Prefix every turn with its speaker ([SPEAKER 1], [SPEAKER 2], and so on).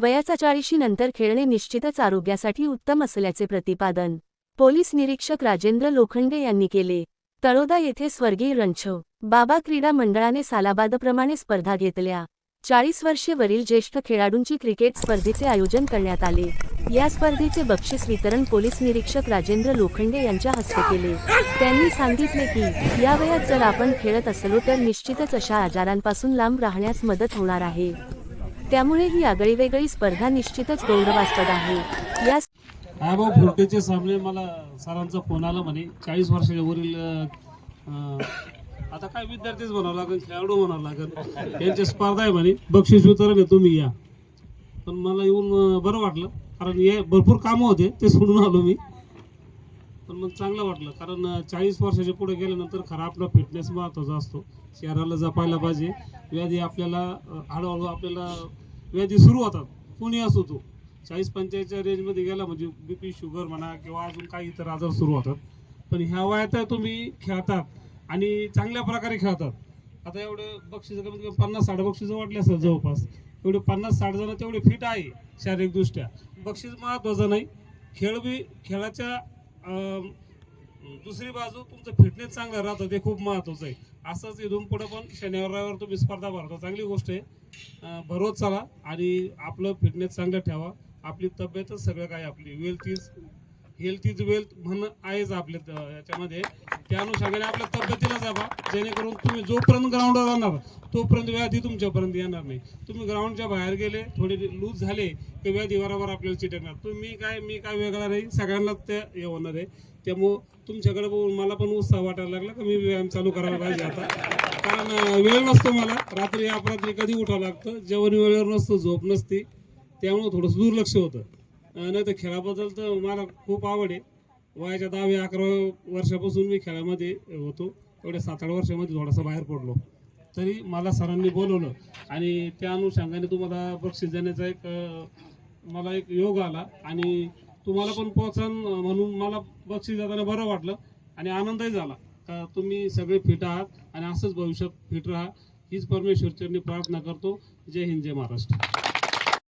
[SPEAKER 1] वयाचा चाळीशी नंतर खेळणे निश्चितच आरोग्यासाठी उत्तम असल्याचे प्रतिपादन पोलीस निरीक्षक राजेंद्र लोखंडे यांनी केले. तळोदा येथे स्वर्गीय रणछो बाबा क्रीडा मंडळाने सालाबादप्रमाणे स्पर्धा घेतल्या. चाळीस वर्षेवरील ज्येष्ठ खेळाडूंची क्रिकेट स्पर्धेचे आयोजन करण्यात आले. या स्पर्धेचे बक्षीस वितरण पोलीस निरीक्षक राजेंद्र लोखंडे यांच्या हस्ते केले. त्यांनी सांगितले की या वयात जर आपण खेळत असलो तर निश्चितच अशा आजारांपासून लांब राहण्यास मदत होणार आहे. त्यामुळे ही आगळीवेगळी स्पर्धा निश्चितच गौरवास्पद आहे. या
[SPEAKER 2] भाऊ फुलकेचे सामने मला सरांचा फोन आला म्हणे. चाळीस वर्षाच्या वरील आता काय विद्यार्थीच म्हणावं लागेल खेळाडू म्हणावं लागेल. यांची स्पर्धा आहे म्हणे. बक्षीस वितरण आहे तुम्ही या. पण मला येऊन बरं वाटलं. कारण हे भरपूर कामं होते ते सोडून आलो मी. पण मग चांगलं वाटलं. कारण चाळीस वर्षाच्या पुढे गेल्यानंतर खरा आपला फिटनेस महत्त्वाचा असतो. शहराला जपायला पाहिजे. व्याधी आपल्याला हळूहळू आपल्याला व्याधी सुरू होतात. कोणी असो तो. चाळीस पंचायतच्या रेंजमध्ये गेला म्हणजे बी पी शुगर म्हणा किंवा अजून काही इतर आजार सुरू होतात. पण ह्या वयात तुम्ही खेळतात आणि चांगल्या प्रकारे खेळतात. आता एवढे बक्षीस कमीत कमी पन्नास साठ बक्षीस वाटले असतात जवळपास. एवढे पन्नास साठ जण तेवढे फिट आहे शारीरिकदृष्ट्या. बक्षीस महत्वाचं नाही. खेळ बी खेळाच्या दुसरी बाजू तुमचं फिटनेस चांगलं राहतं ते खूप महत्वाचं आहे. असंच इथून पुढे पण शनिवार रविवार तुम्ही स्पर्धा भरता. चांगली गोष्ट आहे. भरवत चला आणि आपलं फिटनेस चांगलं ठेवा. आपली तब्येतच सगळं काय आपली. Wealth is health is wealth म्हणणं आहेच आपल्या याच्यामध्ये. त्या अनुषंगाने आपल्या तब्येतीला जावा. जेणेकरून तुम्ही जोपर्यंत ग्राउंडवर राहणार तोपर्यंत व्याधी तुमच्यापर्यंत येणार नाही. तुम्ही ग्राउंडच्या बाहेर गेले थोडे लूज झाले की व्याधी बरोबर आपल्याला चिटकणार. तुम्ही काय मी काय वेगळा नाही सगळ्यांना ते हे होणार आहे. त्यामुळं तुमच्याकडे बघून मला पण उत्साह वाटायला लागला की मी व्यायाम चालू करायला पाहिजे आता. कारण वेळ नसतो मला. रात्री अपरात्री कधी उठावं लागतं? जेवण वेळेवर नसतं झोप नसते. त्यामुळं थोडंसं दुर्लक्ष होतं. नाही तर खेळाबद्दल तर मला खूप आवड आहे. वयाच्या दहाव्या अकरा वर्षापासून मी खेळामध्ये होतो. एवढ्या सात आठ वर्षामध्ये थोडासा बाहेर पडलो. तरी मला सरांनी बोलवलं आणि त्या अनुषंगाने तुम्हाला बक्षीस देण्याचा एक मला एक योग आला आणि तुम्हाला पण प्रोत्साहन म्हणून मला बक्षीस देताना बरं वाटलं आणि आनंदही झाला. का तुम्ही सगळे फिट आहात आणि असंच भविष्यात फिट राहा. हीच परमेश्वरचरणी प्रार्थना करतो. जय हिंद जय महाराष्ट्र.